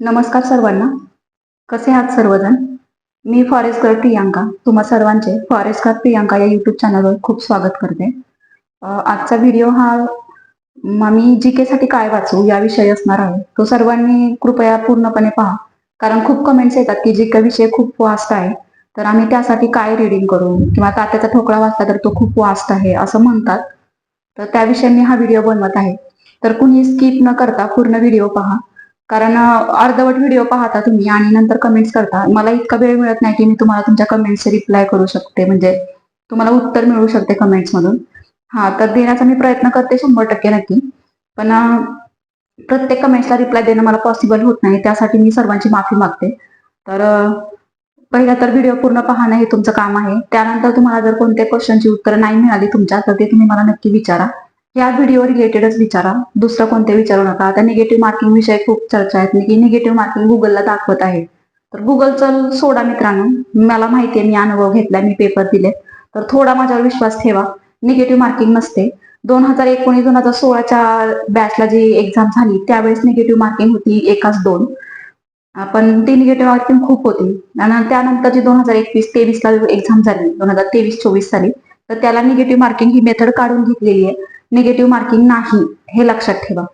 नमस्कार सर्वांना. कसे आहात सर्वजण? मी फॉरेस्ट गर्ल प्रियांका. तुम्हा सर्वांचे फॉरेस्ट गर्ल प्रियांका या युट्यूब चॅनलवर खूप स्वागत करते. आजचा व्हिडिओ हा मी जी के साठी काय वाचू या विषयी असणार आहे. तो सर्वांनी कृपया पूर्णपणे पहा. कारण खूप कमेंट्स येतात की जी के विषय खूप वास्ट आहे. तर आम्ही त्यासाठी काय रिडिंग करू? किंवा तात्याचा ठोकळा वाचला तर तो खूप वास्ट आहे असं म्हणतात. तर त्याविषयी मी हा व्हिडिओ बनवत आहे. तर कुणी स्किप न करता पूर्ण व्हिडिओ पहा. कारण अर्धवट व्हिडिओ पाहता तुम्ही आणि नंतर कमेंट्स करता. मला इतका वेळ मिळत नाही की मी तुम्हाला तुमच्या कमेंट्सचे रिप्लाय करू शकते. म्हणजे तुम्हाला उत्तर मिळू शकते कमेंट्स मधून. हा तर देण्याचा मी प्रयत्न करते शंभर टक्के नक्की. पण प्रत्येक कमेंट्सला रिप्लाय देणं मला पॉसिबल होत नाही. त्यासाठी मी सर्वांची माफी मागते. तर पहिला तर व्हिडिओ पूर्ण पाहणं हे तुमचं काम आहे. त्यानंतर तुम्हाला जर कोणत्या क्वेश्चनची उत्तरं नाही मिळाली तुमच्या तर ते तुम्ही मला नक्की विचारा. या व्हिडिओ रिलेटेडच विचारा. दुसरं कोणते विचारू नका. आता निगेटिव्ह मार्किंग विषय खूप चर्चा आहेत की निगेटिव्ह मार्किंग गुगलला दाखवत आहे. तर गुगलचं सोडा मित्रांनो. मला माहिती आहे मी अनुभव घेतला मी पेपर दिले तर थोडा माझ्यावर विश्वास ठेवा. निगेटिव्ह मार्किंग नसते. दोन हजार एकोणीस दोन हजार सोळाच्या बॅचला जी एक्झाम झाली त्यावेळेस निगेटिव्ह मार्किंग होती एकाच दोन. पण ती निगेटिव्ह मार्किंग खूप होती. आणि त्यानंतर जी दोन हजार एकवीस तेवीसला एक्झाम झाली दोन हजार तेवीस चोवीस साली तर त्याला निगेटिव्ह मार्किंग ही मेथड काढून घेतलेली आहे. निगेटिव्ह मार्किंग नाही हे लक्षात ठेवा.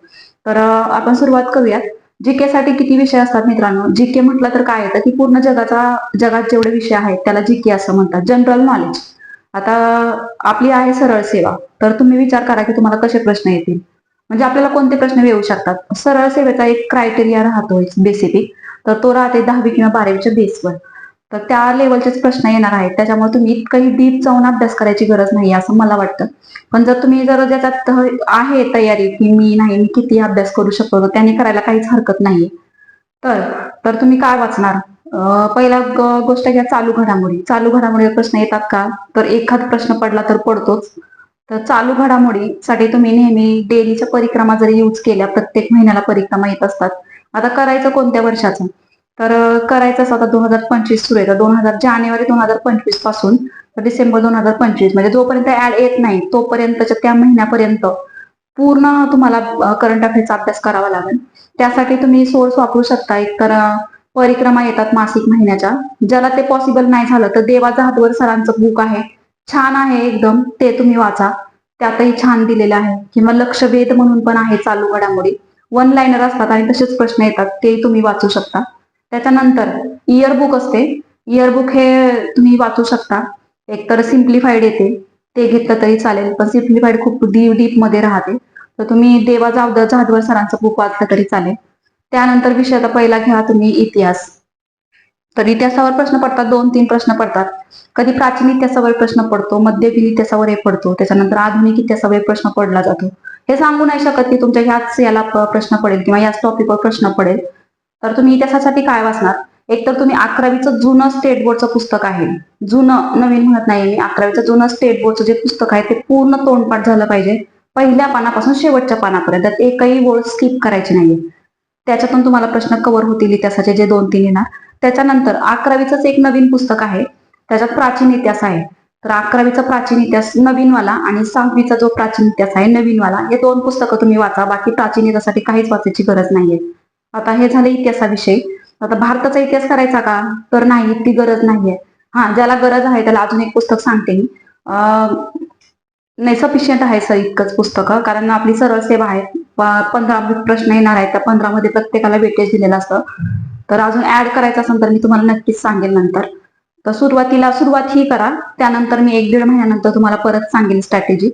तर आपण सुरुवात करूयात. जीके साठी किती विषय असतात मित्रांनो? जीके म्हटलं तर काय येतं? की पूर्ण जगाचा जगात जेवढे विषय आहेत त्याला जीके असं म्हणतात. जनरल नॉलेज आता आपली आहे सरळ सेवा. तर तुम्ही विचार करा की तुम्हाला कसे प्रश्न येतील? म्हणजे आपल्याला कोणते प्रश्न येऊ शकतात? सरळ सेवेचा एक क्रायटेरिया राहतो बेसिफिक तर तो राहते दहावी किंवा बारावीच्या बेसवर तर त्या लेवलचेच प्रश्न येणार आहेत. त्याच्यामुळे तुम्ही इतकंही डीप जाऊन अभ्यास करायची गरज नाही असं मला वाटतं. पण जर तुम्ही जर ज्याच्यात आहे तयारी की मी नाही मी किती अभ्यास करू शकतो त्याने करायला काहीच हरकत नाहीये. तर तर तुम्ही काय वाचणार? पहिला गोष्ट घ्या चालू घडामोडी. चालू घडामोडी प्रश्न येतात का? तर एखाद प्रश्न पडला तर पडतोच. तर चालू घडामोडीसाठी तुम्ही नेहमी डेलीच्या परिक्रमा जरी यूज केल्या प्रत्येक महिन्याला परिक्रमा येत असतात. आता करायचं कोणत्या वर्षाचं? तर करायचं असं आता दोन हजार पंचवीस सुरू आहे. तर दोन हजार जानेवारी दोन हजार पंचवीसपासून तर डिसेंबर दोन हजार पंचवीस म्हणजे जोपर्यंत ऍड येत नाही तोपर्यंतच्या त्या महिन्यापर्यंत पूर्ण तुम्हाला करंट अफेअरचा अभ्यास करावा लागेल. त्यासाठी तुम्ही सोर्स वापरू शकता. एक तर परिक्रमा येतात मासिक महिन्याच्या. ज्याला ते पॉसिबल नाही झालं तर देवाचा हातवर सरांचं बुक आहे. छान आहे एकदम. ते तुम्ही वाचा. त्यातही छान दिलेलं आहे. किंवा लक्षवेध म्हणून पण आहे चालू घडामोडी. वन लाईनर असतात आणि तसेच प्रश्न येतात. ते तुम्ही वाचू शकता. त्याच्यानंतर इयर बुक असते. इयर बुक हे तुम्ही वाचू शकता. एकतर सिम्प्लिफाईड येते. ते घेतलं तरी चालेल पण सिम्प्लिफाईड खूप डीप डीपमध्ये राहते. तर तुम्ही देवा जावद जहादवर सरांचं बुक वाचलं तरी चालेल. त्यानंतर विषयाचा पहिला घ्या तुम्ही इतिहास. तर इतिहासावर प्रश्न पडतात दोन तीन प्रश्न पडतात. कधी प्राचीन इतिहासावर प्रश्न पडतो मध्ययुगीन इतिहासावर एक पडतो त्याच्यानंतर आधुनिक इतिहासावर प्रश्न पडला जातो. हे सांगू नाही शकत की तुमच्या ह्याच याला प्रश्न पडेल किंवा याच टॉपिकवर प्रश्न पडेल. तर तुम्ही इतिहासासाठी काय वाचणार? एक तर तुम्ही अकरावीचं जुनं स्टेट बोर्डचं पुस्तक आहे. जुनं नवीन म्हणत नाही मी अकरावीचं जुनं स्टेट बोर्डचं जे पुस्तक आहे ते पूर्ण तोंडपाठ झालं पाहिजे. पहिल्या पानापासून शेवटच्या पानापर्यंत. त्यात एकही ओळ स्किप करायची नाहीये. त्याच्यातून तुम्हाला प्रश्न कव्हर होतील इतिहासाचे जे दोन तीन येणार. त्याच्यानंतर अकरावीचंच एक नवीन पुस्तक आहे. त्याच्यात प्राचीन इतिहास आहे. तर अकरावीचा प्राचीन इतिहास नवीनवाला आणि सहावीचा जो प्राचीन इतिहास आहे नवीनवाला हे दोन पुस्तकं तुम्ही वाचा. बाकी प्राचीन इतिहासासाठी काहीच वाचायची गरज नाहीये. आता हे झाले इतिहासाविषयी आता भारताचा इतिहास करायचा का? तर नाही ती गरज नाहीये. हा ज्याला गरज आहे त्याला अजून एक पुस्तक सांगते मी. नाही सफिशियंट आहे सर इतकंच पुस्तकं कारण आपली सरळ सेवा आहे. पंधरा प्रश्न येणार आहेत त्या पंधरा मध्ये प्रत्येकाला वेटेज दिलेलं असतं. तर अजून ऍड करायचं असेल तर मी तुम्हाला नक्कीच सांगेन नंतर. तर सुरुवातीला सुरुवात ही करा त्यानंतर मी एक दीड महिन्यानंतर तुम्हाला परत सांगेन स्ट्रॅटेजी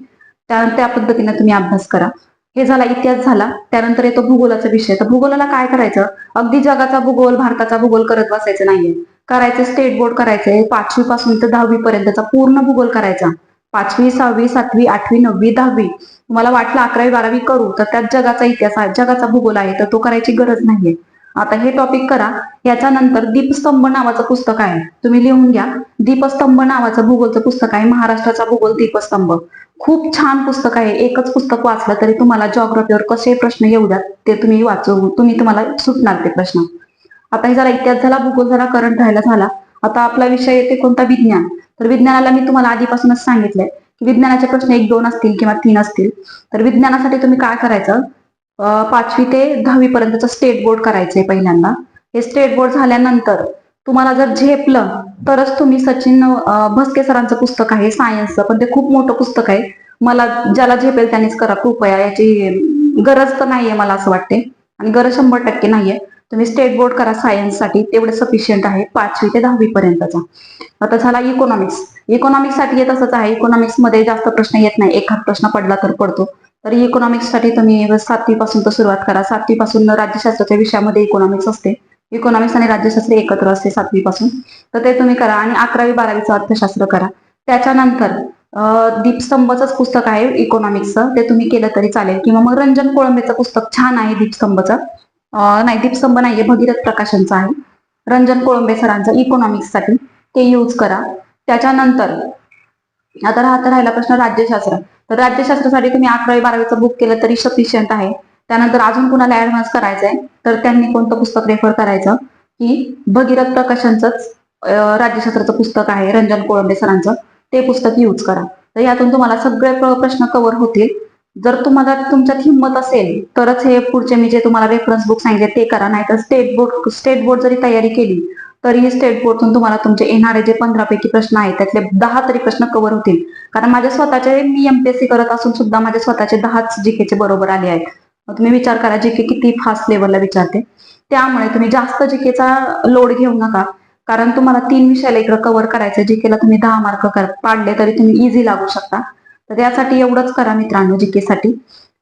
त्या त्या पद्धतीने तुम्ही अभ्यास करा. हे झाला इतिहास झाला. त्यानंतर येतो भूगोलाचा विषय. तर भूगोलाला काय करायचं? अगदी जगाचा भूगोल भारताचा भूगोल करत बसायचं नाहीये. करायचं स्टेट बोर्ड करायचंय पाचवी पासून तर दहावी पर्यंतचा पूर्ण भूगोल करायचा. पाचवी सहावी सातवी आठवी नववी दहावी. तुम्हाला वाटलं अकरावी बारावी करू तर त्यात जगाचा इतिहास आहे. जगाचा भूगोल आहे तर तो करायची गरज नाहीये. आता हे टॉपिक करा. याच्यानंतर दीपस्तंभ नावाचं पुस्तक आहे. तुम्ही लिहून घ्या. दीपस्तंभ नावाचं भूगोलचं पुस्तक आहे. महाराष्ट्राचा भूगोल दीपस्तंभ. खूप छान पुस्तक आहे. एकच पुस्तक वाचलं तरी तुम्हाला जॉग्रफीवर कसे प्रश्न येऊ द्यात ते तुम्ही वाचू तुम्ही तुम्हाला सुटणार ते प्रश्न. आता हे जरा इतिहास झाला भूगोल झाला करंट राहायला झाला. आता आपला विषय येते कोणता? विज्ञान. तर विज्ञानाला मी तुम्हाला आधीपासूनच सांगितलंय की विज्ञानाचे प्रश्न एक दोन असतील किंवा तीन असतील. तर विज्ञानासाठी तुम्ही काय करायचं? पाचवी ते दहावी पर्यंतचं स्टेट बोर्ड करायचंय पहिल्यांदा. हे स्टेट बोर्ड झाल्यानंतर तुम्हाला जर झेपलं तरच तुम्ही सचिन भस्के सरांचं पुस्तक आहे सायन्सचं पण ते खूप मोठं पुस्तक आहे. मला ज्याला झेपेल त्यांनीच करा कृपया याची गरज तर नाहीये मला असं वाटते. आणि गरज शंभर टक्के नाहीये. तुम्ही स्टेट बोर्ड करा सायन्ससाठी तेवढं सफिशियंट आहे पाचवी ते दहावी पर्यंतचा आता झाला इकॉनॉमिक्स इकॉनॉमिक्ससाठी हे तसंच आहे. इकॉनॉमिक्समध्ये जास्त प्रश्न येत नाही. एखाद प्रश्न पडला तर पडतो. तर इकॉनॉमिक्ससाठी तुम्ही सातवी पासून तर सुरुवात करा. सातवी पासून राज्यशास्त्राच्या विषयामध्ये इकॉनॉमिक्स असते. इकॉनॉमिक्स आणि राज्यशास्त्र एकत्र असते सातवी पासून तर ते तुम्ही करा आणि अकरावी बारावीचं अर्थशास्त्र करा. त्याच्यानंतर अं, दीपस्तंभच पुस्तक आहे इकॉनॉमिक्सचं ते तुम्ही केलं तरी चालेल. किंवा मग रंजन कोळंबेचं पुस्तक छान आहे दीपस्तंभचं. नाही दीपस्तंभ नाहीये भगीरथ प्रकाशनचं आहे. रंजन कोळंबे सरांचं इकॉनॉमिक्ससाठी ते यूज करा. त्याच्यानंतर आता राहता राहिला प्रश्न राज्यशास्त्र. तर राज्यशास्त्रासाठी तुम्ही अकरावी बारावीचं बुक केलं तरी सफिशियंट आहे. त्यानंतर अजून कुणाला ऍडव्हान्स करायचं आहे तर त्यांनी कोणतं पुस्तक रेफर करायचं? की भगीरथ प्रकाशनचंच राज्यशास्त्राचं पुस्तक आहे रंजन कोळंबे सरांचं ते पुस्तक यूज करा. तर यातून तुम्हाला सगळे प्रश्न कव्हर होतील. जर तुम्हाला तुमच्यात हिंमत असेल तरच हे पुढचे मी जे तुम्हाला रेफरन्स बुक सांगितले ते करा. नाहीतर स्टेट बोर्ड स्टेट बोर्ड जरी तयारी केली तरीही स्टेट बोर्डतून तुम्हाला तुमचे येणारे जे पंधरा पैकी प्रश्न आहेत त्यातले दहा तरी प्रश्न कव्हर होतील. कारण माझ्या स्वतःचे मी एमपीएससी करत असून सुद्धा माझे स्वतःचे दहाच जीकेचे बरोबर आले आहेत. मग तुम्ही विचार करा जीके किती फास्ट लेवलला विचारते. त्यामुळे तुम्ही जास्त जीकेचा लोड घेऊ नका. कारण तुम्हाला तीन विषयाला इकडे कव्हर करायचं जीकेला तुम्ही दहा मार्क पाडले तरी तुम्ही इझी लागू शकता. तर त्यासाठी एवढंच करा मित्रांनो जीके साठी.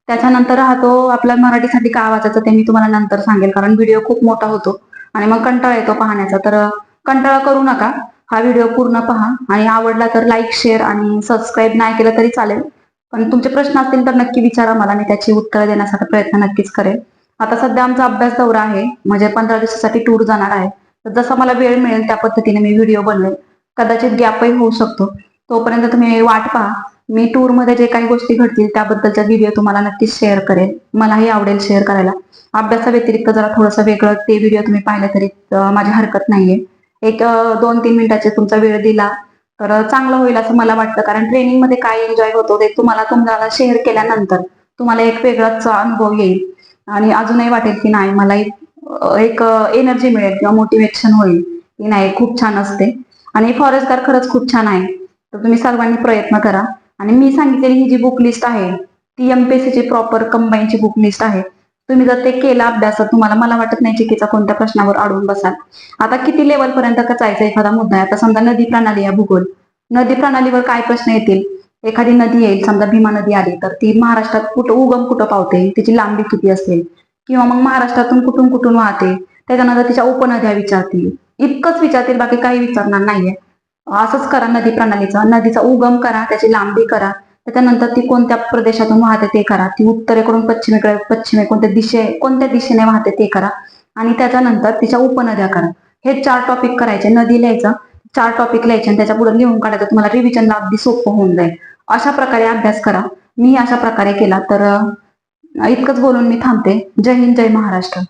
त्याच्यानंतर राहतो आपल्या मराठीसाठी काय वाचायचं ते मी तुम्हाला नंतर सांगेल कारण व्हिडिओ खूप मोठा होतो. आणि मग कंटाळा येतो पाहण्याचा. तर कंटाळा करू नका. हा व्हिडिओ पूर्ण पहा. आणि आवडला तर लाईक शेअर आणि सबस्क्राईब नाही केलं तरी चालेल. पण तुमचे प्रश्न असतील तर नक्की विचारा मला. मी त्याची उत्तरं देण्यासाठी प्रयत्न नक्कीच करेल. आता सध्या आमचा अभ्यास दौरा आहे. म्हणजे पंधरा दिवसासाठी टूर जाणार आहे. तर जसा मला वेळ मिळेल त्या पद्धतीने मी व्हिडिओ बनवेल. कदाचित गॅपही होऊ शकतो. तोपर्यंत तुम्ही वाट पहा. मी टूरमध्ये जे काही गोष्टी घडतील त्याबद्दलचा व्हिडिओ तुम्हाला नक्कीच शेअर करेल मलाही आवडेल शेअर करायला. अभ्यासा व्यतिरिक्त जरा थोडंसं वेगळं ते व्हिडिओ तुम्ही पाहिले तरी माझी हरकत नाहीये. एक दोन तीन मिनिटाचे तुमचा वेळ दिला तर चांगलं होईल असं मला वाटतं. कारण ट्रेनिंगमध्ये काय एन्जॉय होतो ते तुम्हाला तुम्हाला शेअर केल्यानंतर तुम्हाला एक वेगळाच अनुभव येईल. आणि अजूनही वाटेल की नाही मला एक एनर्जी मिळेल किंवा मोटिवेशन होईल की नाही खूप छान असते. आणि फॉरेस्टगार खरंच खूप छान आहे. तर तुम्ही सर्वांनी प्रयत्न करा. आणि मी सांगितलेली ही जी बुक लिस्ट आहे ती एमपीएससी ची प्रॉपर कंबाईनची बुक लिस्ट आहे. तुम्ही जर ते केला अभ्यास तुम्हाला मला वाटत नाही चिकीचा कोणत्या प्रश्नावर अडवून बसाल. आता किती लेवल पर्यंत जायचा एखादा मुद्दा? आहे आता समजा नदी प्रणाली आहे भूगोल. नदी प्रणालीवर काय प्रश्न येतील? एखादी नदी येईल समजा भीमा नदी आली तर ती महाराष्ट्रात कुठं उगम कुठं पावते? तिची लांबी किती असेल? किंवा मग महाराष्ट्रातून कुठून कुठून वाहते? त्याच्यानंतर तिच्या उपनद्या विचारतील. इतकंच विचारतील बाकी काही विचारणार नाहीये. असंच करा नदी प्रणालीचा. नदीचा उगम करा त्याची लांबी करा. त्याच्यानंतर ती कोणत्या प्रदेशातून वाहते ते करा. ती उत्तरेकडून पश्चिमेकडे पश्चिमे कोणत्या दिशे कोणत्या दिशेने वाहते ते करा. आणि त्याच्यानंतर तिच्या उपनद्या करा. हे चार टॉपिक करायचे. नदी लिहायचं. चार टॉपिक लिहायचे आणि त्याच्या पुढे लिहून काढायचं. तुम्हाला रिव्हिजनला अगदी सोपं होऊन जाईल. अशा प्रकारे अभ्यास करा. मी अशा प्रकारे केला. तर इतकंच बोलून मी थांबते. जय हिंद जय महाराष्ट्र.